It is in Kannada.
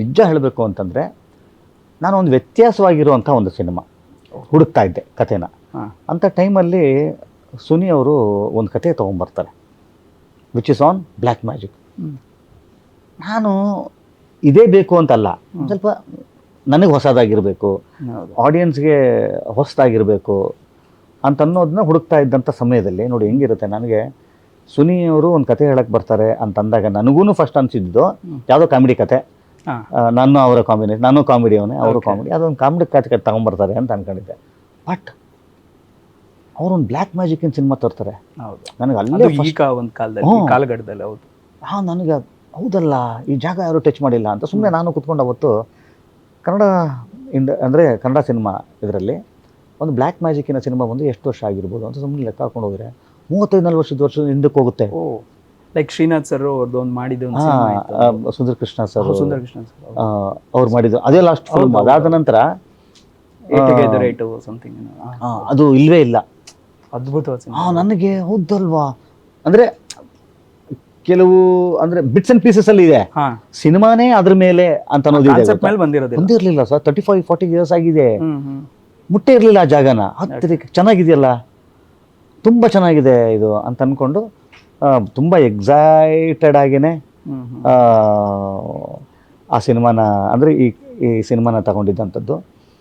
ನಿಜ ಹೇಳಬೇಕು ಅಂತಂದರೆ ನಾನು ಒಂದು ವ್ಯತ್ಯಾಸವಾಗಿರುವಂಥ ಒಂದು ಸಿನಿಮಾ ಹುಡುಕ್ತಾ ಇದ್ದೆ ಕಥೆನ. ಅಂಥ ಟೈಮಲ್ಲಿ ಸುನಿ ಅವರು ಒಂದು ಕತೆ ತೊಗೊಂಬರ್ತಾರೆ which is on black magic. ನಾನು ಇದೇ ಬೇಕು ಅಂತಲ್ಲ ಸ್ವಲ್ಪ ನನಗೆ ಹೊಸದಾಗಿರಬೇಕು ಆಡಿಯನ್ಸ್ಗೆ ಹೊಸದಾಗಿರಬೇಕು ಅಂತ ಅನ್ನೋದನ್ನ ಹುಡುಕ್ತಾ ಇದ್ದಂಥ ಸಮಯದಲ್ಲಿ ನೋಡಿ ಹೆಂಗಿರುತ್ತೆ ನನಗೆ ಸುನಿ ಅವರು ಒಂದು ಕತೆ ಹೇಳಕ್ಕೆ ಬರ್ತಾರೆ ಅಂತಂದಾಗ ನನಗೂ ಫಸ್ಟ್ ಅನಿಸಿದ್ದು ಯಾವುದೋ ಕಾಮಿಡಿ ಕತೆ ನಾನು ಅವರ ಕಾಂಬಿನೇಷನ್ ನಾನು ಕಾಮಿಡಿ ಅವನೇ ಅವರು ಕಾಮಿಡಿ ಅದೊಂದು ಕಾಮಿಡಿ ಕತೆ ಕತೆ ತಗೊಂಬರ್ತಾರೆ ಅಂತ ಅನ್ಕೊಂಡಿದ್ದೆ. ಬಟ್ ಅವರೊಂದು ಬ್ಲ್ಯಾಕ್ ಮ್ಯಾಜಿಕ್ಕಿನ ಸಿನಿಮಾ ತರ್ತಾರೆ. ಹೌದು. ನನಗೆ ಅಲ್ಲೇ ಈಗ ಒಂದು ಕಾಲದಲ್ಲಿ ಈ ಕಾಲಘಟ್ಟದಲ್ಲಿ ಹೌದು. ಹಾಂ ನನಗೆ ಹೌದಲ್ಲ ಈ ಜಾಗ ಯಾರು ಟಚ್ ಮಾಡಿಲ್ಲ ಅಂತ ಸುಮ್ಮನೆ ನಾನು ಕುತ್ಕೊಂಡು ಅವತ್ತು ಕನ್ನಡ ಇಂಡ ಅಂದರೆ ಕನ್ನಡ ಸಿನಿಮಾ ಇದರಲ್ಲಿ ಒಂದು ಬ್ಲ್ಯಾಕ್ ಮ್ಯಾಜಿಕ್ಕಿನ ಸಿನಿಮಾ ಬಂದು ಎಷ್ಟು ವರ್ಷ ಆಗಿರ್ಬೋದು ಅಂತ ಸುಮ್ಮನೆ ಲೆಕ್ಕ ಹಾಕೊಂಡು ಹೋದರೆ ಮೂವತ್ತೈದು ನಲ್ವತ್ತು ವರ್ಷದ ವರ್ಷದ ಹಿಂದಕ್ಕೆ ಹೋಗುತ್ತೆ. ಓ. ಲೈಕ್ ಶ್ರೀನಾಥ್ ಸರ್ ಅವ್ರದ್ದು ಒಂದು ಮಾಡಿದ ಒಂದು ಇತ್ತು ಆ, ಕೃಷ್ಣ ಸರ್ ಸುಂದರ ಸುಂದರ್ ಕೃಷ್ಣ ಸರ್ ಅವ್ರು. ಮಾಡಿದ್ರು ಅದೇ ಲಾಸ್ಟ್ ಫಿಲ್ಮ್ ಅದಾದ ನಂತರ ಏಟು ಸಮಥಿಂಗ್ ಆ, ಅದು ಇಲ್ವೇ ಇಲ್ಲ. ಅದ್ಭುತವಾದ ಆ ಸಿನಿಮಾ ನನಗೆ ಹೌದಲ್ವಾ? ಅಂದ್ರೆ ಕೆಲವು ಅಂದ್ರೆ ಬಿಟ್ಸ್ ಅಂಡ್ ಪೀಸಸ್ ಅಲ್ಲಿ ಇದೆ. ಹಾ. ಸಿನಿಮಾನೇ ಅದ್ರ ಮೇಲೆ ಅಂತ ಅನ್ನೋದಿದೆ ಕಾನ್ಸೆಪ್ಟ್ ಮೇಲೆ ಬಂದಿರೋದಿಲ್ಲ. ಬಂದಿರಲಿಲ್ಲ sir thirty five forty years ಆಗಿದೆ. ಹ್ಮ್ ಹ್ಮ್. ಮುಟ್ಟೇ ಇರಲಿಲ್ಲ ಆ ಜಾಗನ. ಹತ್ತಿರಕ್ಕೆ ಚೆನ್ನಾಗಿದೆಯಲ್ಲ? ತುಂಬಾ ಚೆನ್ನಾಗಿದೆ ಇದು ಅಂತ ಅಂದ್ಕೊಂಡು ತುಂಬ ಎಕ್ಸೈಟೆಡ್ ಆಗೇನೆ ಆ ಸಿನಿಮಾನ ಅಂದರೆ ಈ ಈ ಸಿನಿಮಾನ ತಗೊಂಡಿದ್ದಂಥದ್ದು.